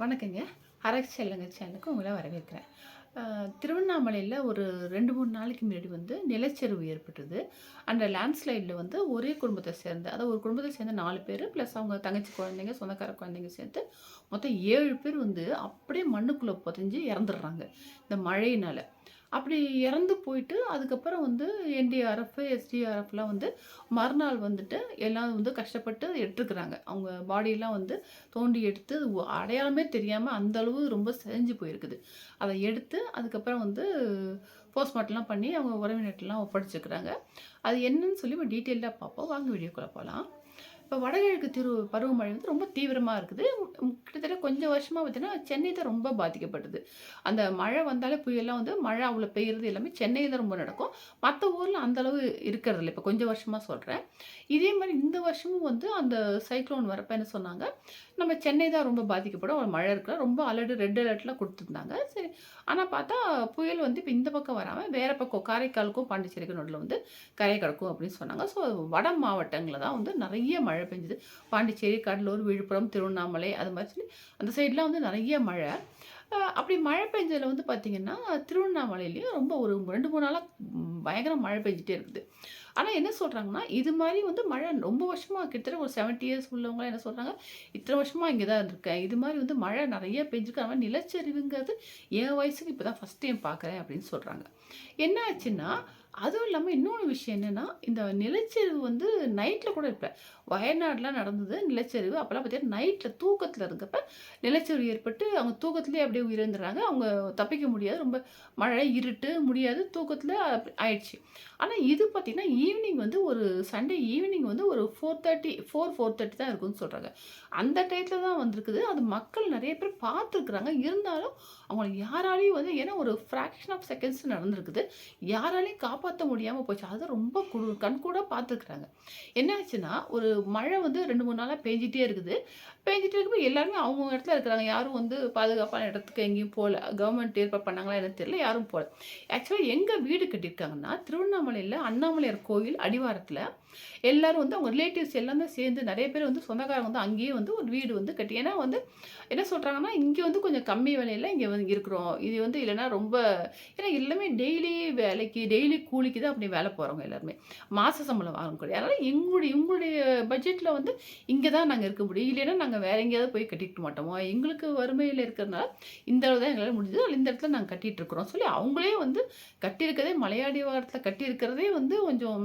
வணக்கங்க. அரசு செல்லுங்க சேனலுக்கு உங்களை வரவேற்கிறேன். திருவண்ணாமலையில் ஒரு ரெண்டு மூணு நாளைக்கு முன்னாடி வந்து நிலச்சரிவு ஏற்பட்டது. அந்த லேண்ட்ஸ்லைடில் வந்து ஒரே குடும்பத்தை சேர்ந்த அதாவது ஒரு குடும்பத்தை சேர்ந்த நாலு பேர் ப்ளஸ் அவங்க தங்கச்சி குழந்தைங்க சொந்தக்கார குழந்தைங்க சேர்த்து மொத்தம் ஏழு பேர் வந்து அப்படியே மண்ணுக்குள்ளே புதஞ்சி இறந்துடுறாங்க. இந்த மழையினால். அப்படி இறந்து போயிட்டு அதுக்கப்புறம் வந்து என்டிஆர்எஃப் எஸ்டிஆர்எஃப்லாம் வந்து மறுநாள் வந்துட்டு எல்லாம் வந்து கஷ்டப்பட்டு எடுத்துக்கிறாங்க. அவங்க பாடியெல்லாம் வந்து தோண்டி எடுத்து அடையாளமே தெரியாமல் அந்தளவு ரொம்ப செஞ்சு போயிருக்குது. அதை எடுத்து அதுக்கப்புறம் வந்து போஸ்ட்மார்ட்டம்லாம் பண்ணி அவங்க உறவினர்கள்லாம் ஒப்படைச்சிருக்கிறாங்க. அது என்னன்னு சொல்லி நம்ம டீட்டெயிலாக பார்ப்போம். வாங்க வீடியோக்குள்ளே போகலாம் இப்போ வடகிழக்கு திரு பருவமழை வந்து ரொம்ப தீவிரமாக இருக்குது. கிட்டத்தட்ட கொஞ்சம் வருஷமாக பார்த்தீங்கன்னா சென்னை தான் ரொம்ப பாதிக்கப்பட்டது. அந்த மழை வந்தாலே புயல்லாம் வந்து மழை அவ்வளோ பெய்யுறது எல்லாமே சென்னையில் தான் ரொம்ப நடக்கும். மற்ற ஊரில் அந்தளவு இருக்கிறதில்ல இருக்கிறது இல்லை. இப்போ கொஞ்சம் வருஷமாக சொல்கிறேன் இதே மாதிரி இந்த வருஷமும் வந்து அந்த சைக்ளோன் வரப்போ என்ன சொன்னாங்க? நம்ம சென்னை தான் ரொம்ப பாதிக்கப்படும். ஒரு மழை இருக்கல. ரொம்ப அலர்ட் ரெட் அலர்ட்லாம் கொடுத்துருந்தாங்க. சரி. ஆனால் பார்த்தா புயல் வந்து இப்போ இந்த பக்கம் வராமல் வேறு பக்கம் காரைக்காலுக்கும் பாண்டிச்சேரிக்கும் நடுவில் வந்து கரை கிடக்கும் அப்படின்னு சொன்னாங்க. ஸோ வட மாவட்டங்களில் தான் வந்து நிறைய மழை பெஞ்சுது. பாண்டிச்சேரி கடலூர் விழுப்புரம் திருவண்ணாமலை அது மாதிரி சொல்லி அந்த சைட்லாம் வந்து நிறைய மழை. அப்படி மழை பெஞ்சதில் வந்து பார்த்திங்கன்னா திருவண்ணாமலையிலையும் ரொம்ப ஒரு ரெண்டு மூணு நாளாக பயங்கர மழை பெஞ்சிட்டே இருக்குது. ஆனால் என்ன சொல்கிறாங்கன்னா இது மாதிரி வந்து மழை ரொம்ப வருஷமாக கிட்டத்தட்ட ஒரு செவன்ட்டி இயர்ஸ் உள்ளவங்களாம் என்ன சொல்கிறாங்க இத்தனை வருஷமாக இங்கே தான் இருக்கேன் இது மாதிரி வந்து மழை நிறைய பெஞ்சிருக்கு. அது நிலச்சரிவுங்கிறது என் வயசுக்கு இப்போ தான் ஃபஸ்ட் டைம் பார்க்குறேன் அப்படின்னு சொல்கிறாங்க என்ன ஆச்சுன்னா அதுவும் இல்லாமல் இன்னொரு விஷயம் என்னென்னா இந்த நிலச்சரிவு வந்து நைட்டில் கூட இருப்பேன். வயநாடுலாம் நடந்தது நிலச்சரிவு. அப்போல்லாம் பார்த்தீங்கன்னா நைட்டில் தூக்கத்தில் இருக்கப்ப நிலச்சரிவு ஏற்பட்டு அவங்க தூக்கத்துலேயே அப்படியே உயிரிழந்துடுறாங்க. அவங்க தப்பிக்க முடியாது. ரொம்ப மழை இருட்டு முடியாது. தூக்கத்தில் ஆயிடுச்சு. ஆனால் இது பார்த்திங்கன்னா ஈவினிங் வந்து ஒரு சண்டே ஈவினிங் வந்து ஒரு four thirty four four thirty தான் இருக்குன்னு சொல்கிறாங்க அந்த டயத்தில் தான் வந்திருக்குது. அது மக்கள் நிறைய பேர் பார்த்துருக்குறாங்க. இருந்தாலும் அவங்கள யாராலையும் வந்து ஏன்னா ஒரு ஃப்ராக்ஷன் ஆஃப் செகண்ட்ஸ் நடந்திருக்குது. யாராலையும் காப்பாற்ற முடியாமல் போச்சு. அது ரொம்ப குடு கண்கூட பார்த்துருக்குறாங்க. என்னாச்சுன்னா ஒரு மழை வந்து ரெண்டு மூணு நாளாக பேஞ்சிட்டே இருக்குது. பேஞ்சிட்டே இருக்கும்போது எல்லாருமே அவங்க இடத்துல இருக்கிறாங்க. யாரும் வந்து பாதுகாப்பான இடத்துக்கு எங்கேயும் போகல. கவர்மெண்ட் ஏற்பாடு பண்ணாங்களா எனக்கு தெரியல. யாரும் போகல. ஆக்சுவலாக எங்கே வீடு கட்டியிருக்காங்கன்னா திருவண்ணாமலை திருவண்ணாமலையில் அண்ணாமலையார் கோயில் அடிவாரத்தில் எல்லோரும் வந்து அவங்க ரிலேட்டிவ்ஸ் எல்லாமே சேர்ந்து நிறைய பேர் வந்து சொந்தக்காரங்க வந்து அங்கேயே வந்து ஒரு வீடு வந்து கட்டி ஏன்னா வந்து என்ன சொல்கிறாங்கன்னா இங்கே வந்து கொஞ்சம் கம்மி விலையில் இங்கே வந்து இருக்கிறோம். இது வந்து இல்லைன்னா ரொம்ப ஏன்னா எல்லாமே டெய்லி வேலைக்கு டெய்லி கூலிக்கு தான் அப்படி வேலை போகிறவங்க எல்லாருமே. மாத சம்பளம் வாங்கக்கூடிய அதனால் எங்களுடைய எங்களுடைய பட்ஜெட்டில் வந்து இங்கே தான் நாங்கள் இருக்க முடியும். இல்லைன்னா நாங்கள் வேற எங்கேயாவது போய் கட்டிட்டு மாட்டோமோ? எங்களுக்கு வறுமையில் இருக்கிறதுனால இந்த அளவு தான் எங்களால் முடிஞ்சது. அதில் இந்த இடத்துல நாங்கள் கட்டிகிட்டு இருக்கிறோம். சொல்லி அவங்களே வந்து கட்டியிருக்கதே மலையாடி வாரத்தில் கட்டியிருக்கிறதே வந்து கொஞ்சம்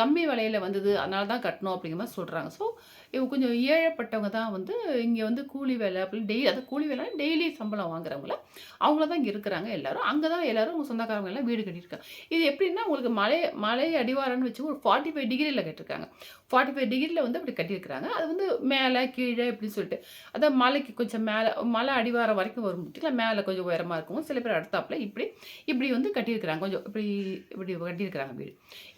கம்மி விலையில் வந்தது அதனால தான் கட்டணும் அப்படிங்கிற மாதிரி சொல்கிறாங்க ஸோ இவங்க கொஞ்சம் ஏழைப்பட்டவங்க தான் வந்து இங்கே வந்து கூலி வேலை அப்படின்னு டெய்லி அது கூலி வேலை டெய்லி சம்பளம் வாங்குறவங்கள அவங்கள தான் இங்கே இருக்கிறாங்க எல்லாரும். அங்கே தான் எல்லாரும் உங்கள் சொந்தக்காரங்க எல்லாம் வீடு கட்டியிருக்காங்க. இது எப்படின்னா உங்களுக்கு மலை மலை அடிவாரம்னு வச்சு ஒரு ஃபார்ட்டி ஃபைவ் டிகிரியில் கட்டிருக்காங்க ஃபார்ட்டி ஃபைவ் டிகிரியில் வந்து அப்படி கட்டியிருக்கிறாங்க. அது வந்து மேலே கீழே இப்படின்னு சொல்லிட்டு. அதான் மலைக்கு கொஞ்சம் மேலே மலை அடிவாரம் வரைக்கும் வரும் பார்த்திங்களா மேலே கொஞ்சம் உயரமாக இருக்கும். சில பேர் அடுத்தாப்புல இப்படி இப்படி வந்து கட்டியிருக்கிறாங்க. கொஞ்சம் இப்படி இப்படி கட்டியிருக்கிறாங்க வீடு.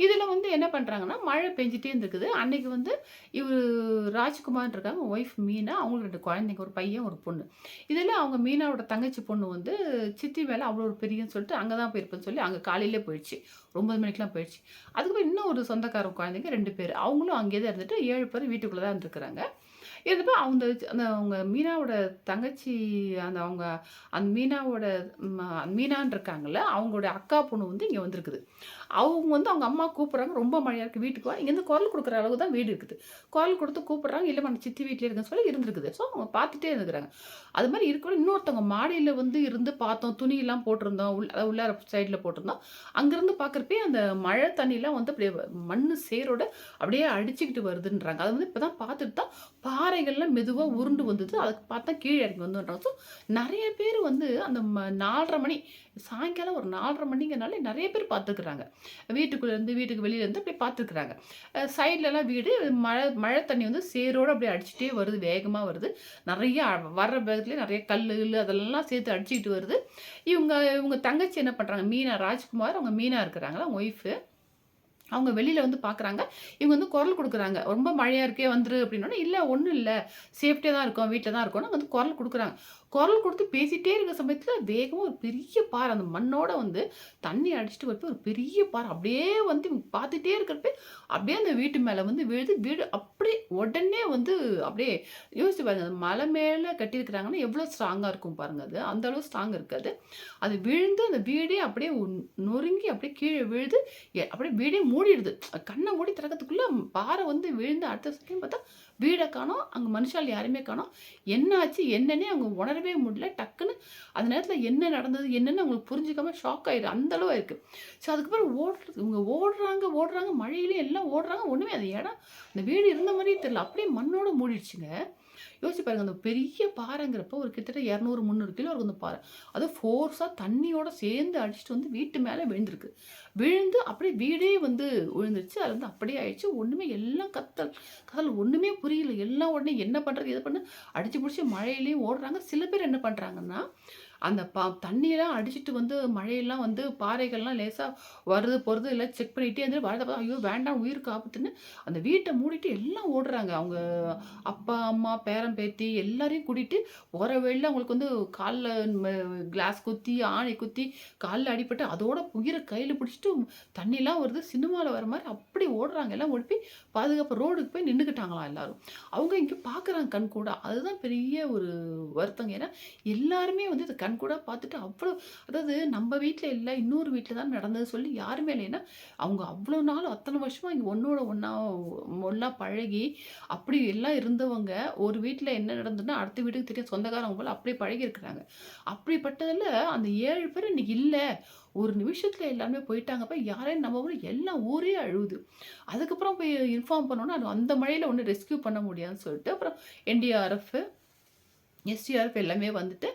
இதில் வந்து என்ன பண்ணுறாங்கன்னா மழை பெஞ்சிட்டே இருந்திருக்குது. அன்னைக்கு வந்து இவர் ராஜ்குமார் இருக்காங்க ஒய்ஃப் மீனா அவங்களுக்கு ரெண்டு குழந்தைங்க ஒரு பையன் ஒரு பொண்ணு. இதில் அவங்க மீனாவோட தங்கச்சி பொண்ணு வந்து சித்தி மேலே அவ்வளோ ஒரு பெரியன்னு சொல்லிட்டு அங்கே தான் போயிருப்பேன்னு சொல்லி அங்கே காலையிலே போயிடுச்சு. ஒம்பது மணிக்கெலாம் போயிடுச்சு. அதுக்கப்புறம் இன்னும் ஒரு சொந்தக்கார குழந்தைங்க ரெண்டு பேர். அவங்களும் அங்கேயே தான் இருந்துட்டு ஏழு பேர் வீட்டுக்குள்ளே தான் இருந்துருக்குறாங்க. இருந்தப்போ அவங்க அந்த அவங்க மீனாவோட தங்கச்சி அந்த அவங்க அந்த மீனாவோட மீனான் அந்த இருக்காங்கல்ல அவங்களோட அக்கா பொண்ணு வந்து இங்கே வந்திருக்குது. அவங்க வந்து அவங்க அம்மா கூப்பிட்றாங்க ரொம்ப மழையாக இருக்குது வீட்டுக்கு வா. இங்கேருந்து குரல் கொடுக்குற அளவு தான் வீடு இருக்குது. குரல் கொடுத்து கூப்பிட்றாங்க இல்லை நம்ம சித்தி வீட்டில் இருக்குன்னு சொல்லி இருந்திருக்குது. ஸோ அவங்க பார்த்துட்டே இருந்துக்கிறாங்க. அது மாதிரி இருக்கிற இன்னொருத்தவங்க மாடியில் வந்து இருந்து பார்த்தோம் துணியெல்லாம் போட்டிருந்தோம் உள்ள உள்ளார சைடில் போட்டிருந்தோம். அங்கேருந்து பார்க்குறப்பே அந்த மழை தண்ணியெலாம் வந்து அப்படியே மண் சேரோட அப்படியே அடிச்சுக்கிட்டு வருதுன்றாங்க. அது வந்து இப்போ தான் பார்த்துட்டு தான் பாறை பாறைகளில் மெதுவாக உருண்டு வந்தது. அதுக்கு பார்த்தா கீழே இறங்கி வந்துன்றாங்க. ஸோ நிறைய பேர் வந்து அந்த ம- நாலரை மணி சாயங்காலம் ஒரு நாலரை மணிங்கிறனால நிறைய பேர் பார்த்துக்கிறாங்க. வீட்டுக்குள்ளேருந்து வீட்டுக்கு வெளியிலேருந்து அப்படியே பார்த்துக்கிறாங்க. சைட்லலாம் வீடு மழை மழை தண்ணி வந்து சேரோடு அப்படியே அடிச்சுட்டே வருது வேகமாக வருது. நிறைய வர்ற வேகத்துலேயே நிறைய கல் அதெல்லாம் சேர்த்து அடிச்சுக்கிட்டு வருது. இவங்க இவங்க தங்கச்சி என்ன பண்ணுறாங்க மீனா ராஜ்குமார் அவங்க மீனா இருக்கிறாங்களா? அவங்க ஒய்ஃபு அவங்க வெளியில் வந்து பார்க்குறாங்க. இவங்க வந்து குரல் கொடுக்குறாங்க. ரொம்ப மழையா இருக்கே வந்துரு அப்படின்னோனே, இல்லை ஒன்றும் இல்லை. சேஃப்டியாக தான் இருக்கும். வீட்டில் தான் இருக்கோம்ன்னு வந்து குரல் கொடுக்குறாங்க. குரல் கொடுத்து பேசிட்டே இருக்க சமயத்தில் வேகமாக ஒரு பெரிய பாறை அந்த மண்ணோட வந்து தண்ணி அடிச்சுட்டு வரப்போ ஒரு பெரிய பாறை அப்படியே வந்து பார்த்துட்டே இருக்கிறப்ப அப்படியே அந்த வீட்டு மேலே வந்து விழுது. வீடு அப்படியே உடனே வந்து அப்படியே யோசிச்சு பாருங்க. அந்த மலை மேலே கட்டியிருக்கிறாங்கன்னா எவ்வளோ ஸ்ட்ராங்காக இருக்கும் பாருங்கள் அது. அந்தளவு ஸ்ட்ராங் இருக்காது. அது விழுந்து அந்த வீடே அப்படியே நொறுங்கி அப்படியே கீழே விழுது. எ அப்படியே வீடே மூடிடுது. கண்ணை மூடி திறக்கிறதுக்குள்ளே பாறை வந்து விழுந்து அடுத்த செகண்ட் பார்த்தா வீடை காணோம். அங்கே மனுஷால் யாருமே காணோம். என்ன ஆச்சு என்னன்னே அவங்க உணரவே முடியல. டக்குன்னு அந்த நேரத்தில் என்ன நடந்தது என்னன்னு அவங்களுக்கு புரிஞ்சுக்காம ஷாக் ஆயிடும் அந்தளவு இருக்குது ஸோ அதுக்கப்புறம் ஓடுறது இவங்க ஓடுறாங்க, ஓடுறாங்க. மழையிலேயே எல்லாம் ஓடுறாங்க. ஒன்றுமே அந்த இடம் அந்த வீடு இருந்த மாதிரியே தெரியல. அப்படியே மண்ணோடு மூடிடுச்சுங்க. யோசிச்சு பாருங்க. அந்த பெரிய பாறைங்கிறப்போ ஒரு கிட்டத்தட்ட 200, 300 கிலோ இருக்கும் அந்த பாறை. அது ஃபோர்ஸாக தண்ணியோட சேர்ந்து அடிச்சுட்டு வந்து வீட்டு மேலே விழுந்திருக்கு. விழுந்து அப்படியே வீடே வந்து விழுந்துருச்சு. அது வந்து அப்படியே ஆயிடுச்சு. ஒன்றுமே எல்லாம் கத்தல், கதல் ஒன்றுமே புரியல. எல்லாம் உடனே என்ன பண்ணுறது எது பண்ண அடிச்சு பிடிச்சி மழையிலையும் ஓடுறாங்க. சில பேர் என்ன பண்ணுறாங்கன்னா அந்த பா தண்ணியெல்லாம் அடிச்சுட்டு வந்து மழையெல்லாம் வந்து பாறைகள்லாம் லேசாக வருது, போகிறது எல்லாம் செக் பண்ணிட்டே இருந்து வரத பார்த்தா, ஐயோ! வேண்டாம் உயிருக்கு ஆபத்துன்னு அந்த வீட்டை மூடிட்டு எல்லாம் ஓடுறாங்க. அவங்க அப்பா, அம்மா, பேரன், பேத்தி எல்லாரையும் கூட்டிட்டு போற வழியில அவங்களுக்கு வந்து காலில் கிளாஸ் குத்தி, ஆணை குத்தி, காலில் அடிபட்டு அதோட உயிர கையில் பிடிச்சிட்டு தண்ணிலாம் வருது. சினிமாவில் வர மாதிரி அப்படி ஓடுறாங்க. எல்லாம் ஓடி போய் பாதுகாப்பு ரோடுக்கு போய் நின்றுக்கிட்டாங்களாம் எல்லாரும். அவங்க இங்கே பார்க்குறாங்க கண் கூட அதுதான் பெரிய ஒரு வருத்தங்க. ஏன்னா எல்லாருமே வந்து இதை கண்கூடா பார்த்துட்டு அவ்வளோ அதாவது நம்ம வீட்டில் இல்லை இன்னொரு வீட்டில் தான் நடந்தது சொல்லி யாருமே இல்லைன்னா அவங்க அவ்வளோ நாள் அத்தனை வருஷமாக இங்கே ஒன்றோட ஒன்றா ஒன்றா பழகி, அப்படி எல்லாம் இருந்தவங்க ஒரு வீட்டில் என்ன நடந்ததுன்னா அடுத்த வீட்டுக்கு தெரியும். சொந்தக்காரவங்க போல அப்படியே பழகியிருக்கிறாங்க. அப்படிப்பட்டதுல அந்த ஏழு பேர் இன்னைக்கு இல்லை ஒரு நிமிஷத்தில் எல்லாருமே போயிட்டாங்கப்பா. யாரையும் நம்ம முடியல. எல்லாம் ஊரே அழுகுது அதுக்கப்புறம் போய் இன்ஃபார்ம் பண்ணோம்னா, அந்த மழையில் ஒன்று ரெஸ்க்யூ பண்ண முடியாதுன்னு சொல்லிட்டு, அப்புறம் என்டிஆர்எஃப், எஸ்டிஆர்எஃப் எல்லாமே வந்துட்டு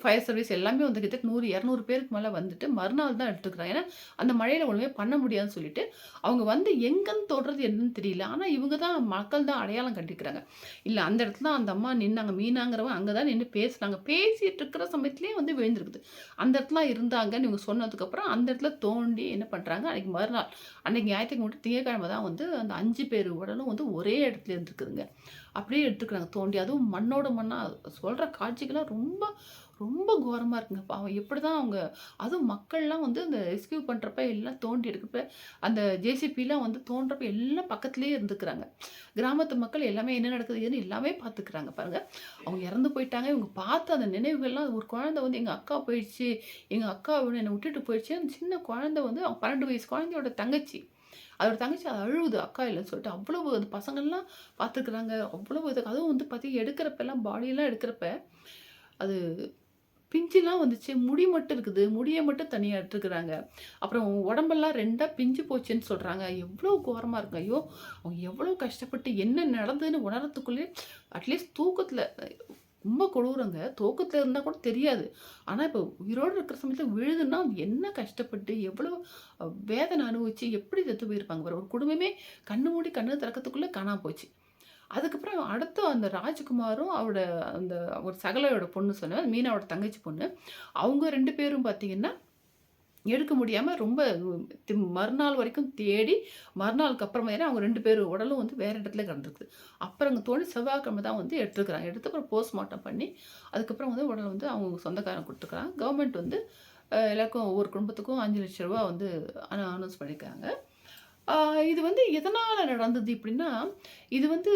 ஃபயர் சர்வீஸ் எல்லாமே வந்து கிட்டத்தட்ட நூறு இரநூறு பேருக்கு மேலே வந்துட்டு மறுநாள் தான் எடுத்துக்கிறாங்க ஏன்னா, அந்த மழையில் ஒண்ணுமே பண்ண முடியாதுன்னு சொல்லிட்டு, அவங்க வந்து எங்கேன்னு தொடுறது என்னன்னு தெரியல. ஆனால் இவங்க தான் மக்கள் தான் அடையாளம் கண்டிக்கிறாங்க இல்லை அந்த இடத்துல தான் அந்த அம்மா நின்னாங்க. மீனாங்கிறவங்க அங்கே தான் நின்று பேசுனாங்க. பேசிகிட்டு இருக்கிற சமயத்துலேயே வந்து விழுந்திருக்குது. அந்த இடத்துல இருந்தாங்கன்னு இவங்க சொன்னதுக்கப்புறம் அந்த இடத்துல தோண்டி என்ன பண்ணுறாங்க அன்றைக்கி மறுநாள் அன்றைக்கி ஞாயிற்றுக்கு மட்டும் திங்கக்கிழமை தான் வந்து அந்த அஞ்சு பேர் உடலும் வந்து ஒரே இடத்துல இருந்துருக்குதுங்க அப்படியே எடுத்துக்கிறாங்க தோண்டி. அதுவும் மண்ணோட மண்ணாக சொல்கிற காட்சிகள்லாம் ரொம்ப ரொம்ப ரொம்ப கோரமாக இருக்குங்க. பாவம் எப்படிதான் அவங்க அதுவும் மக்கள்லாம் வந்து அந்த ரெஸ்கியூ பண்ணுறப்ப எல்லாம் தோண்டி எடுக்கிறப்ப, அந்த ஜேசிபிலாம் வந்து தோண்டுறப்ப எல்லாம் பக்கத்துலேயே இருந்துக்கிறாங்க. கிராமத்து மக்கள் எல்லாமே என்ன நடக்குது ஏதுன்னு எல்லாமே பார்த்துக்கிறாங்க பாருங்கள் அவங்க இறந்து போயிட்டாங்க. இவங்க பார்த்த அந்த நினைவுகள்லாம் ஒரு குழந்தை வந்து எங்கள் அக்கா போயிடுச்சு. எங்கள் அக்கா என்ன விட்டுட்டு போயிடுச்சு. அந்த சின்ன குழந்தை வந்து 12 வயசு குழந்தையோட தங்கச்சி. அதோட தங்கச்சி அது அழுவுது. அக்கா இல்லைன்னு சொல்லிட்டு. அவ்வளவு அந்த பசங்கள்லாம் பார்த்துக்கிறாங்க. அவ்வளவு இது அதுவும் வந்து பாத்தி எடுக்கிறப்பெல்லாம் பாடியெல்லாம் எடுக்கிறப்ப, அது பிஞ்சுலாம் வந்துச்சு. முடி மட்டும் இருக்குது. முடியை மட்டும் தனியாக எடுத்துருக்குறாங்க அப்புறம் உடம்பெல்லாம் ரெண்டாக பிஞ்சு போச்சுன்னு சொல்கிறாங்க எவ்வளோ கோரமாக இருக்கு. ஐயோ! அவங்க எவ்வளோ கஷ்டப்பட்டு என்ன நடந்ததுன்னு உணர்றதுக்குள்ளயே அட்லீஸ்ட் தூக்கத்தில் ரொம்ப கொடூரங்க. தூக்கத்தில் இருந்தால் கூட தெரியாது. ஆனால் இப்போ உயிரோட இருக்கிற சமயத்தில் விழுதுன்னா என்ன கஷ்டப்பட்டு, எவ்வளோ வேதனை அனுபவிச்சு எப்படி செத்து போயிருப்பாங்க ஒரு குடும்பமே கண்ணு மூடி கண்ணு திறக்கறதுக்குள்ள காணாம போச்சு. அதுக்கப்புறம் அடுத்து அந்த ராஜ்குமாரும் அவரோட அந்த ஒரு சகலையோட பொண்ணு சொன்னேன். மீனாவோட தங்கச்சி பொண்ணு. அவங்க ரெண்டு பேரும் பார்த்திங்கன்னா எடுக்க முடியாமல் ரொம்ப தி மறுநாள் வரைக்கும் தேடி, மறுநாளுக்கு அப்புறமா ஏன்னா அவங்க ரெண்டு பேர் உடலும் வந்து வேறு இடத்துல கிடந்திருக்குது. அப்புறம் அங்கே தோணி செவ்வாய்க்கிழமை தான் வந்து எடுத்துருக்காங்க. எடுத்து அப்புறம் போஸ்ட்மார்ட்டம் பண்ணி, அதுக்கப்புறம் வந்து உடலை வந்து அவங்க சொந்தக்காரங்க கொடுத்துருக்குறாங்க கவர்மெண்ட் வந்து எல்லாருக்கும் ஒவ்வொரு குடும்பத்துக்கும் அஞ்சு லட்ச ரூபா வந்து அனௌன்ஸ் பண்ணியிருக்காங்க. இது வந்து எதனால் நடந்தது இப்படின்னா, இது வந்து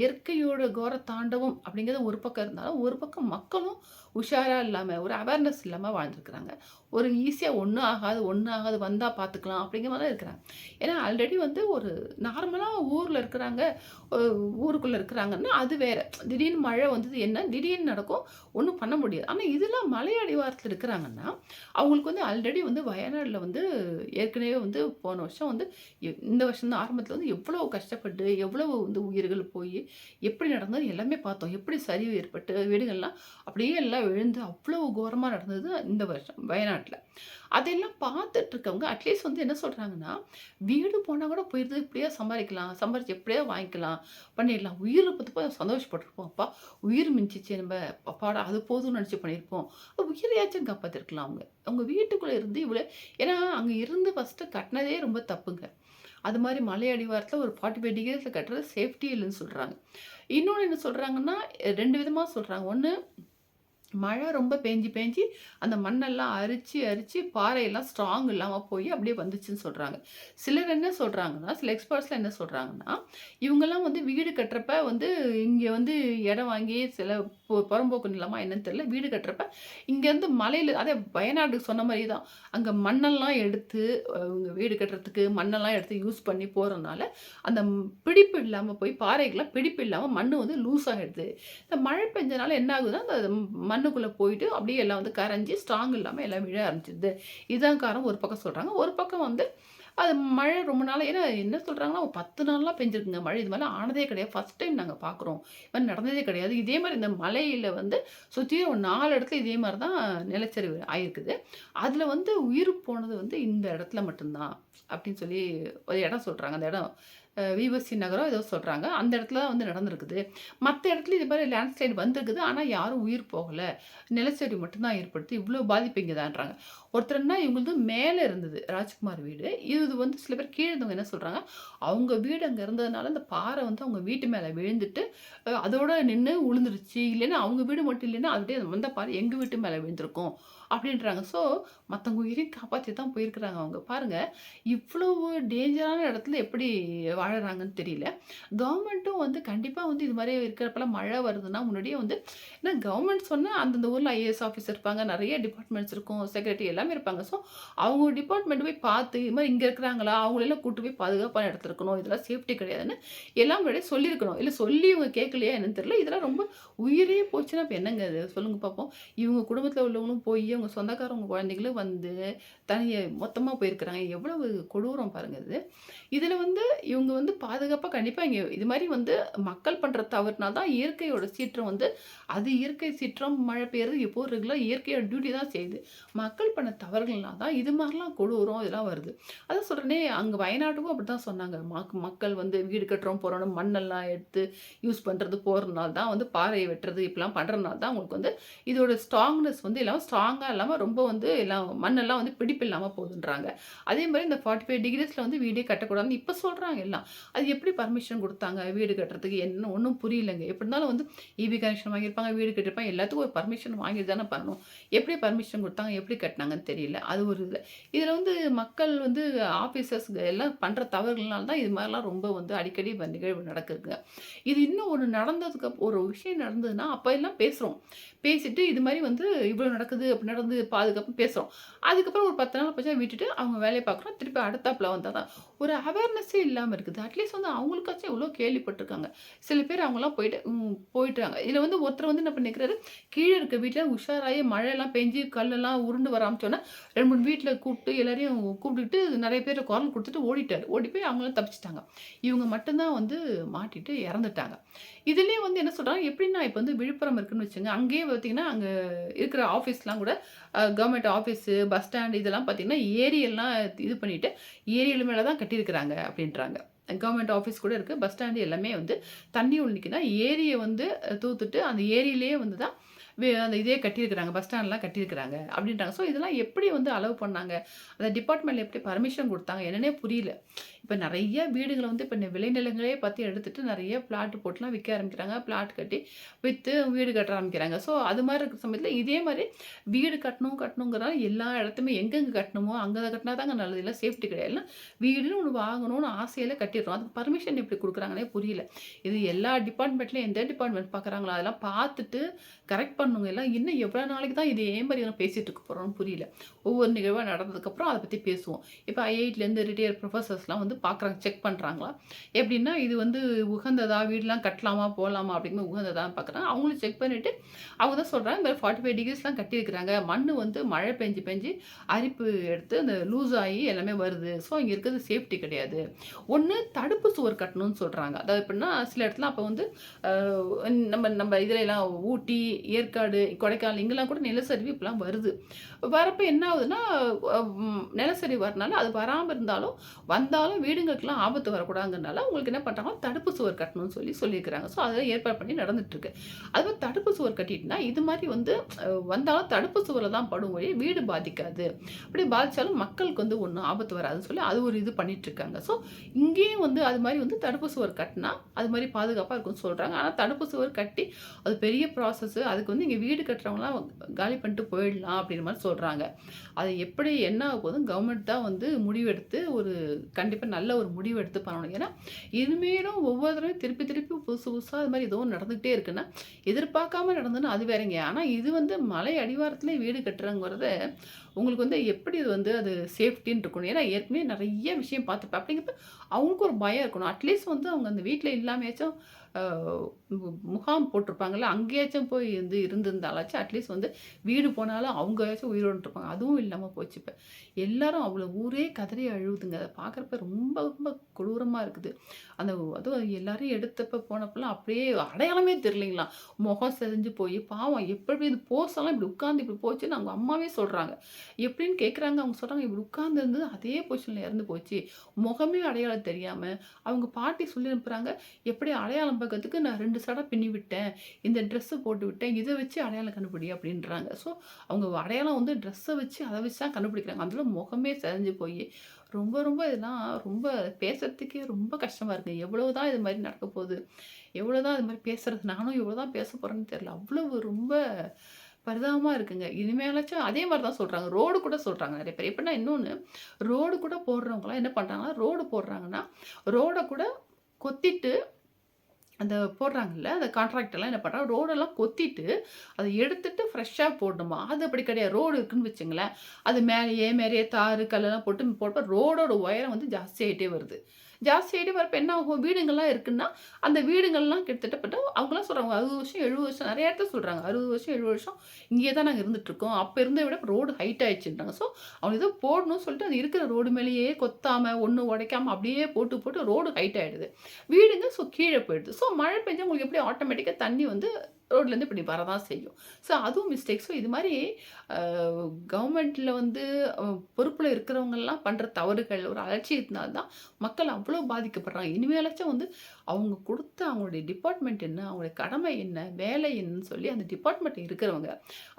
இயற்கையோட கோர தாண்டவம் அப்படிங்கிறது ஒரு பக்கம் இருந்தாலும், ஒரு பக்கம் மக்களும் உஷாராக இல்லாமல் ஒரு அவேர்னஸ் இல்லாமல் வாழ்ந்துருக்குறாங்க ஒரு ஈஸியாக ஒன்றும் ஆகாது, ஒன்றும் ஆகாது வந்தால் பார்த்துக்கலாம் அப்படிங்கிற மாதிரி இருக்கிறாங்க. ஏன்னா ஆல்ரெடி வந்து ஒரு நார்மலாக ஊரில் இருக்கிறாங்க, ஊருக்குள்ளே இருக்கிறாங்கன்னா அது வேறு திடீர்னு மழை வந்தது என்ன, திடீர்னு நடக்கும். ஒன்றும் பண்ண முடியாது. ஆனால் இதெல்லாம் மலையடிவாரத்தில் இருக்கிறாங்கன்னா, அவங்களுக்கு வந்து ஆல்ரெடி வந்து வயநாடில் வந்து ஏற்கனவே வந்து போன வருஷம் வந்து இந்த வருஷம் தான் வந்து எவ்வளோ கஷ்டப்பட்டு, எவ்வளோ வந்து உயிர்கள் போய் எப்படி நடந்தது எல்லாமே பார்த்தோம். எப்படி சரிவு ஏற்பட்டு வீடுகள்லாம் அப்படியே எல்லாம் விழுந்து அவ்வளோ கோரமாக நடந்தது இந்த வருஷம் வயநாட்டில் அதெல்லாம் பார்த்துட்டு இருக்கவங்க அட்லீஸ்ட் வந்து என்ன சொல்கிறாங்கன்னா வீடு போனால் கூட போயிருந்து இப்படியே சம்பாதிக்கலாம் சம்பாதிச்சு எப்படியோ வாங்கிக்கலாம், பண்ணிடலாம். உயிர போய் சந்தோஷப்பட்டிருப்போம் அப்பா உயிர் மிஞ்சிச்சு நம்ம அப்பாடா அது போதும்னு நினச்சி பண்ணியிருப்போம். உயிரையாச்சும் காப்பாற்றிருக்கலாம் அவங்க. அவங்க வீட்டுக்குள்ளே இருந்து இவ்வளோ ஏன்னா அங்கே இருந்து ஃபஸ்ட்டு கட்டினதே ரொம்ப தப்புங்க. அது மாதிரி மலை அடிவாரத்தில் ஒரு 45 டிகிரிஸ்ல கட்டுறது சேஃப்டி இல்லைன்னு சொல்கிறாங்க இன்னொன்று என்ன சொல்கிறாங்கன்னா ரெண்டு விதமாக சொல்கிறாங்க ஒன்று மழை ரொம்ப பேஞ்சு பேஞ்சு அந்த மண்ணெல்லாம் அரிச்சு, அரிச்சு பாறையெல்லாம் ஸ்ட்ராங் இல்லாமல் போய் அப்படியே வந்துச்சுன்னு சொல்கிறாங்க சிலர் என்ன சொல்கிறாங்கன்னா சில எக்ஸ்பர்ட்ஸில் என்ன சொல்கிறாங்கன்னா இவங்கெல்லாம் வந்து வீடு கட்டுறப்ப வந்து இங்கே வந்து இடம் வாங்கி சில புறம்போக்கு நிலமாக என்னன்னு தெரியல. வீடு கட்டுறப்ப இங்கேருந்து மலையில் அதே வயநாடு சொன்ன மாதிரி தான். அங்கே மண்ணெல்லாம் எடுத்து வீடு கட்டுறதுக்கு மண்ணெல்லாம் எடுத்து யூஸ் பண்ணி போகிறதுனால அந்த பிடிப்பு இல்லாமல் போய் பாறைகள்லாம் பிடிப்பு இல்லாமல் மண்ணு வந்து லூஸ் ஆகிடுது இந்த மழை பெஞ்சனால என்ன ஆகுதுன்னா, அந்த மண் மண்ணுக்குள்ளே போயிட்டு அப்படியே எல்லாம் வந்து கரைஞ்சி ஸ்ட்ராங் இல்லாமல் எல்லாம் விழ ஆரம்பிச்சிருது இதுதான் காரணம் ஒரு பக்கம் சொல்கிறாங்க ஒரு பக்கம் வந்து அது மழை ரொம்ப நாள் ஏன்னா என்ன சொல்கிறாங்கன்னா பத்து 10 நாள்லாம் பெஞ்சிருக்குங்க மழை. இது மாதிரி ஆனதே கிடையாது. ஃபர்ஸ்ட் டைம் நாங்கள் பார்க்குறோம். இது மாதிரி நடந்ததே கிடையாது. இதே மாதிரி இந்த மலையில் வந்து சுற்றியும் ஒரு நாலு இடத்துல இதே மாதிரி தான் நிலச்சரிவு ஆயிருக்குது. அதில் வந்து உயிர் போனது வந்து இந்த இடத்துல மட்டும்தான் அப்படின்னு சொல்லி ஒரு இடம் சொல்கிறாங்க அந்த இடம் விவசி நகரம் ஏதோ சொல்கிறாங்க அந்த இடத்துல தான் வந்து நடந்திருக்குது. மற்ற இடத்துல இது மாதிரி லேண்ட்ஸ்லைடு வந்திருக்குது. ஆனால் யாரும் உயிர் போகல. நிலச்சரி மட்டும்தான் ஏற்படுத்தி இவ்வளோ பாதிப்பு இங்கே தான்றாங்க. ஒருத்தர்னா இவங்களது மேலே இருந்தது ராஜ்குமார் வீடு. இது வந்து சில பேர் கீழே இருந்தவங்க என்ன சொல்கிறாங்க அவங்க வீடு அங்கே இருந்ததுனால அந்த பாறை வந்து அவங்க வீட்டு மேலே விழுந்துட்டு, அதோட நின்று உளுந்துருச்சு இல்லைன்னா அவங்க வீடு மட்டும் இல்லைன்னா, அப்படியே வந்த பாறை எங்கள் வீட்டு மேலே விழுந்திருக்கும் அப்படின்றாங்க. ஸோ மற்றவங்க உயிரையும் காப்பாற்றி தான் போயிருக்கிறாங்க அவங்க. பாருங்க இவ்வளவு டேஞ்சரான இடத்துல எப்படி வாழுறாங்கன்னு தெரியல. கவர்மெண்ட்டும் வந்து கண்டிப்பாக வந்து இது மாதிரி இருக்கிறப்பலாம் மழை வருதுன்னா, முன்னாடியே வந்து ஏன்னா கவர்மெண்ட் சொன்னால் அந்தந்த ஊரில் ஐஏஎஸ் ஆஃபீஸ் இருப்பாங்க. நிறைய டிபார்ட்மெண்ட்ஸ் இருக்கும். செக்ரட்டரி எல்லாமே இருப்பாங்க. ஸோ அவங்க டிபார்ட்மெண்ட் போய் பார்த்து, இது மாதிரி இங்கே இருக்கிறாங்களா? அவங்களெல்லாம் கூட்டு போய் பாதுகாப்பான இடத்துல இருக்கணும். இதெல்லாம் சேஃப்டி கிடையாதுன்னு எல்லாம் முன்னாடியே சொல்லியிருக்கணும். இல்லை சொல்லி இவங்க கேட்கலையா என்னன்னு தெரியல. இதெல்லாம் ரொம்ப உயிரே போச்சுன்னா இப்போ என்னங்க இது? சொல்லுங்கள் பார்ப்போம். இவங்க குடும்பத்தில் உள்ளவங்களும் போய் அவங்க சொந்தக்காரவங்க குழந்தைங்களும் வந்து தனியை மொத்தமாக போயிருக்கிறாங்க. எவ்வளவு கொடூரம் பாருங்க இது. இதில் வந்து இவங்க வந்து பாதுகாப்பாக கண்டிப்பாக இங்கே இது மாதிரி வந்து மக்கள் பண்ணுற தவறுனால் தான் இயற்கையோட சீற்றம் வந்து அது இயற்கை சீற்றம், மழை பெய்யுறது எப்போ ரெகுலரா இயற்கையோட டியூட்டி தான் செய்யுது. மக்கள் பண்ண தவறுகள்னா தான் இது மாதிரிலாம் கொடூரம் இதெல்லாம் வருது. அதான் சொல்றேனே அங்கே வயநாட்டுக்கும் அப்படித்தான் சொன்னாங்க. மக் மக்கள் வந்து வீடு கட்டுறோம், போகிறோம் மண்ணெல்லாம் எடுத்து யூஸ் பண்ணுறது போகிறதுனால தான் வந்து பாறையை வெட்டுறது இப்படிலாம் பண்ணுறதுனால தான் உங்களுக்கு வந்து இதோட ஸ்ட்ராங்னஸ் வந்து எல்லாம் ஸ்ட்ராங்காக அதெல்லாம் இல்லாமல் ரொம்ப வந்து எல்லாம் மண்ணெல்லாம் வந்து பிடிப்பு இல்லாமல் போகுதுன்றாங்க. அதே மாதிரி இந்த ஃபார்ட்டி ஃபைவ் டிகிரிஸில் வந்து வீடே கட்டக்கூடாதுன்னு இப்போ சொல்கிறாங்க எல்லாம். அது எப்படி பர்மிஷன் கொடுத்தாங்க வீடு கட்டுறதுக்கு? என்ன ஒன்றும் புரியலங்க. எப்படி இருந்தாலும் வந்து ஈபி கனெக்ஷன் வாங்கியிருப்பாங்க, வீடு கட்டியிருப்பாங்க. எல்லாத்துக்கும் ஒரு பர்மிஷன் வாங்கிட்டு தானே பண்ணணும். எப்படி பர்மிஷன் கொடுத்தாங்க எப்படி கட்டினாங்கன்னு தெரியல. அது ஒரு இது. இதில் வந்து மக்கள் வந்து ஆஃபீஸர்ஸ் எல்லாம் பண்ணுற தவறுகள்னால தான் இது மாதிரிலாம் ரொம்ப வந்து அடிக்கடி நிகழ்வு நடக்குதுங்க. இது இன்னும் ஒன்று நடந்ததுக்கு ஒரு விஷயம் நடந்ததுன்னா, அப்போ எல்லாம் பேசுகிறோம் பேசிட்டு இது மாதிரி வந்து இவ்வளோ நடக்குது, அப்படி நடந்து பாதுகாப்பு பேசுகிறோம் அதுக்கப்புறம் ஒரு 10 நாள் பச்சா விட்டுட்டு அவங்க வேலையை பார்க்குறோம். திருப்பி அடுத்தாப்பில் வந்தால் தான் ஒரு அவேர்னஸே இல்லாமல் இருக்குது. அட்லீஸ்ட் வந்து அவங்களுக்காச்சும் எவ்வளோ கேள்விப்பட்டிருக்காங்க. சில பேர் அவங்களாம் போயிட்டு போயிட்டுறாங்க. இதில் வந்து ஒருத்தர் வந்து என்ன பண்ணிக்கிறாரு கீழே இருக்க வீட்டில் உஷாராயி மழையெல்லாம் பெஞ்சு கல்லெல்லாம் உருண்டு வர ஆரம்பிச்சோனே 2, 3 வீட்ல கூப்பிட்டு எல்லாரையும் கூப்பிட்டுட்டு நிறைய பேர் குரல் கொடுத்துட்டு ஓடிட்டார். ஓடி போய் அவங்களும் தப்பிச்சிட்டாங்க. இவங்க மட்டும்தான் வந்து மாட்டிட்டு இறந்துட்டாங்க. இதுலேயே வந்து என்ன சொல்கிறாங்க எப்படின்னா இப்போ வந்து விழுப்புரம் இருக்குன்னு வச்சுங்க அங்கேயே பார்த்தீங்கன்னா, அங்கே இருக்கிற ஆஃபீஸ்லாம் கூட கவர்மெண்ட் ஆஃபீஸு, பஸ் ஸ்டாண்ட் இதெல்லாம் பார்த்தீங்கன்னா, ஏரியெல்லாம் இது பண்ணிவிட்டு ஏரியல் மேலே தான் கட்டியிருக்கிறாங்க அப்படின்றாங்க. கவர்மெண்ட் ஆஃபீஸ் கூட இருக்குது பஸ் ஸ்டாண்டு எல்லாமே வந்து தண்ணி உள்ள ஏரியை வந்து தூத்துட்டு அந்த ஏரியிலேயே வந்து தான் வே அந்த இதே கட்டியிருக்கிறாங்க. பஸ் ஸ்டாண்ட்லாம் கட்டியிருக்கிறாங்க அப்படின்றாங்க. ஸோ இதெல்லாம் எப்படி வந்து அலோவ் பண்ணாங்க? அந்த டிபார்ட்மெண்ட்டில் எப்படி பர்மிஷன் கொடுத்தாங்க என்னன்னே புரியல. இப்போ நிறைய வீடுகளை வந்து இப்போ விளைநிலங்களே பார்த்து எடுத்துகிட்டு நிறைய பிளாட் போட்டுலாம் விற்க ஆரம்பிக்கிறாங்க. பிளாட் கட்டி விற்று வீடு கட்ட ஆரம்பிக்கிறாங்க. ஸோ அது மாதிரி இருக்கிற சமயத்தில் இதே மாதிரி வீடு கட்டணும் கட்டணுங்கிறதால எல்லா இடத்துமே எங்கெங்கே கட்டணுமோ அங்கே கட்டினா தாங்க நல்லது. இல்லை சேஃப்டி கிடையாது. வீடுன்னு ஒன்று வாங்கணும்னு ஆசையில் கட்டிடுறோம். அதுக்கு பர்மிஷன் எப்படி குடுக்குறாங்கன்னே புரியல. இது எல்லா டிபார்ட்மெண்ட்லேயும் எந்த டிபார்ட்மெண்ட் பார்க்குறாங்களோ அதெல்லாம் பார்த்துட்டு கரெக்ட் பண்ணுங்க எல்லாம் இன்னும் எவ்வளோ நாளைக்கு தான் இதே மாதிரி நான் பேசிகிட்டு இருக்க போகிறோம்னு புரியல. ஒவ்வொரு நிகழ்வாக நடந்ததுக்கப்புறம் அதை பற்றி பேசுவோம். இப்போ ஐஐடிலேருந்து ரிட்டையர் ப்ரொஃபஸர்ஸ்லாம் வந்து பார்க்குறாங்க செக் பண்ணுறாங்களா எப்படின்னா இது வந்து உகந்ததா வீடெலாம் கட்டலாமா போகலாமா அப்படிங்கிற உகந்ததான்னு பார்க்குறாங்க அவங்களும் செக் பண்ணிவிட்டு அவங்க தான் சொல்கிறாங்க இந்த ஃபார்ட்டி ஃபைவ் டிகிரிஸ்லாம் கட்டியிருக்கிறாங்க. மண் வந்து மழை பெஞ்சு பெஞ்சு அரிப்பு எடுத்து அந்த லூஸ் ஆகி எல்லாமே வருது. ஸோ இங்கே இருக்கிறது சேஃப்டி கிடையாது. ஒன்று தடுப்பு சுவர் கட்டணும்னு சொல்கிறாங்க அதாவது எப்படின்னா சில இடத்துல அப்போ வந்து நம்ம நம்ம இதுல எல்லாம் ஊட்டி ஏற்காடு கொடைக்கானல் இங்கெல்லாம் கூட நிலச்சரிவு இப்பெல்லாம் வருது. வரப்போ என்ன ஆகுதுன்னா நிலச்சரிவு வரனால அது வராமல் இருந்தாலும் வந்தாலும் வீடுங்களுக்கெல்லாம் ஆபத்து வரக்கூடாதுங்கிறனால உங்களுக்கு என்ன பண்ணுறாங்க தடுப்பு சுவர் கட்டணும்னு சொல்லி சொல்லியிருக்கிறாங்க. ஸோ அதை ஏற்பாடு பண்ணி நடந்துட்டுருக்கு. அது தடுப்பு சுவர் கட்டிட்டுனா இது மாதிரி வந்து வந்தாலும் தடுப்பு சுவரில் தான் படும் வழி வீடு பாதிக்காது. அப்படி பாதித்தாலும் மக்களுக்கு வந்து ஒன்றும் ஆபத்து வராதுன்னு சொல்லி அது ஒரு இது பண்ணிகிட்ருக்காங்க ஸோ இங்கேயும் வந்து அது மாதிரி வந்து தடுப்பு சுவர் கட்டினா அது மாதிரி பாதுகாப்பாக இருக்கும்னு சொல்கிறாங்க ஆனால் தடுப்பு சுவர் கட்டி அது பெரிய ப்ராசஸ்ஸு அதுக்கு வந்து இங்கே வீடு கட்டுறவங்களாம் காலி பண்ணிட்டு போயிடலாம் அப்படின்ற மாதிரி சொல்கிறாங்க அது எப்படி என்ன ஆகும் கவர்மெண்ட் தான் வந்து முடிவெடுத்து ஒரு கண்டிப்பாக நல்ல ஒரு முடிவு எடுத்து பண்ணணும். ஏன்னா இனிமேலும் ஒவ்வொரு தடவையும் திருப்பி திருப்பி புதுசு புதுசாக அது மாதிரி ஏதோ நடந்துகிட்டே இருக்குன்னா எதிர்பார்க்காம நடந்ததுன்னா அது வேறங்க. ஆனால் இது வந்து மலை அடிவாரத்துலேயே வீடு கட்டுறங்கிறத உங்களுக்கு வந்து எப்படி இது வந்து அது சேஃப்டின்னு இருக்கணும்? ஏன்னா ஏற்கனவே நிறைய விஷயம் பார்த்துப்பேன் அப்படிங்கிறப்ப அவங்களுக்கு ஒரு பயம் இருக்கணும். அட்லீஸ்ட் வந்து அவங்க அந்த வீட்டில் இல்லாமையாச்சும் மு- முகாம் போட்டிருப்பாங்கல்ல அங்கேயாச்சும் போய் வந்து இருந்திருந்தாலாச்சும் அட்லீஸ்ட் வந்து வீடு போனாலும் அவங்கயாச்சும் உயிரோடு இருப்பாங்க அதுவும் இல்லாமல் போச்சு இப்போ. எல்லாரும் அவ்வளோ ஊரே கதறி அழுவுதுங்க அதை பார்க்குறப்ப ரொம்ப ரொம்ப கொடூரமாக இருக்குது. அந்த அதுவும் எல்லாரையும் எடுத்தப்ப போனப்பெல்லாம் அப்படியே அடையாளமே தெரியலைங்களா? முகம் செதஞ்சு போய் பாவம் எப்படி இது போஸ்டெல்லாம் இப்படி உட்காந்து இப்படி போச்சுன்னு அவங்க அம்மாவே சொல்கிறாங்க எப்படின்னு கேட்குறாங்க அவங்க சொல்கிறாங்க இப்படி உட்காந்துருந்து அதே பொசிஷனில் இறந்து போச்சு. முகமே அடையாளம் தெரியாமல் அவங்க பாட்டி சொல்லி அனுப்புகிறாங்க எப்படி அடையாளம் பார்க்கறதுக்கு நான் ரெண்டு சடை பின்னி விட்டேன். இந்த ட்ரெஸ்ஸை போட்டு விட்டேன். இதை வச்சு அடையாளம் கண்டுபிடி அப்படின்றாங்க. ஸோ அவங்க அடையாளம் வந்து ட்ரெஸ்ஸை வச்சு அதை வச்சு தான் கண்டுபிடிக்கிறாங்க. அதில் முகமே செதஞ்சு போய். ரொம்ப ரொம்ப இதெல்லாம் ரொம்ப பேசுறதுக்கே ரொம்ப கஷ்டமாக இருக்குது எவ்வளோ தான் இது மாதிரி நடக்க போகுது. எவ்வளோ தான் இது மாதிரி பேசுறது நானும் எவ்வளோ தான் பேச போகிறேன்னு தெரியல. அவ்வளவு ரொம்ப பரிதாபமாக இருக்குங்க. இனிமேலாச்சும் அதே மாதிரி தான் சொல்கிறாங்க ரோடு கூட சொல்கிறாங்க நிறைய பேர். எப்படின்னா இன்னொன்று ரோடு கூட போடுறவங்களாம் என்ன பண்ணுறாங்கன்னா ரோடு போடுறாங்கன்னா ரோடை கூட கொத்திட்டு அந்த போடுறாங்கல்ல அந்த கான்ட்ராக்டெல்லாம் என்ன பண்ணுறாங்க ரோடெல்லாம் கொத்திட்டு அதை எடுத்துட்டு ஃப்ரெஷ்ஷாக போடணுமா? அது அப்படி கிடையாது. ரோடு இருக்குன்னு வச்சுங்களேன். அது மேலேயே மேலேயே தாறு கல்லெல்லாம் போட்டு போட்டப்ப ரோடோட உயரம் வந்து ஜாஸ்தியாகிட்டே வருது. ஜாஸ்தியாகிட்டே வரப்போ என்ன ஆகும் வீடுங்கள்லாம் இருக்குன்னா அந்த வீடுங்கள்லாம் கிட்டத்தட்ட பட்ட அவங்களாம் சொல்கிறாங்க அறுபது வருஷம் எழுபது வருஷம் நிறைய இடத்துல சொல்கிறாங்க அறுபது வருஷம் எழுபது வருஷம் இங்கே தான் நாங்கள் இருந்துகிட்ருக்கோம் அப்போ இருந்ததை விட ரோடு ஹைட் ஆயிடுச்சுன்றாங்க. ஸோ அவங்க ஏதோ போடணும்னு சொல்லிட்டு அது இருக்கிற ரோடு மேலேயே கொத்தாமல் ஒன்று உடைக்காமல் அப்படியே போட்டு போட்டு ரோடு ஹைட் ஆகிடுது வீடுங்க ஸோ கீழே போயிடுது. ஸோ மழை பெஞ்சா உங்களுக்கு எப்படி ஆட்டோமேட்டிக்காக தண்ணி வந்து ரோட்லேருந்து இப்படி வரதான் செய்யும். ஸோ அதுவும் மிஸ்டேக் ஸோ இது மாதிரி கவர்மெண்ட்டில் வந்து பொறுப்பில் இருக்கிறவங்கெல்லாம் பண்ணுற தவறுகள் ஒரு அலட்சியத்தினால தான் மக்கள் அவ்வளோ பாதிக்கப்படுறாங்க. இனிமேலாச்சும் வந்து அவங்க கொடுத்த அவங்களுடைய டிபார்ட்மெண்ட் என்ன அவங்களுடைய கடமை என்ன வேலை என்னன்னு சொல்லி அந்த டிபார்ட்மெண்ட் இருக்கிறவங்க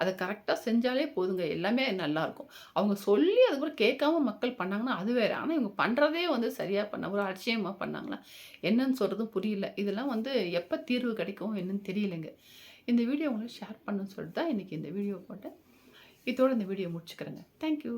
அதை கரெக்டாக செஞ்சாலே போதுங்க. எல்லாமே நல்லாயிருக்கும். அவங்க சொல்லி அது கூட கேட்காம மக்கள் பண்ணாங்கன்னா அது வேறு. ஆனால் இவங்க பண்ணுறதே வந்து சரியாக பண்ண ஒரு அலட்சியமாக பண்ணாங்களா என்னன்னு சொல்கிறதும் புரியல. இதெல்லாம் வந்து எப்போ தீர்வு கிடைக்கும் என்னன்னு தெரியலைங்க. இந்த வீடியோ உங்களுக்கு ஷேர் பண்ணுன்னு சொல்லிட்டு தான் இன்றைக்கி இந்த வீடியோ போட்டேன். இதோட இந்த வீடியோ முடிச்சுக்கிறேங்க. தேங்க்யூ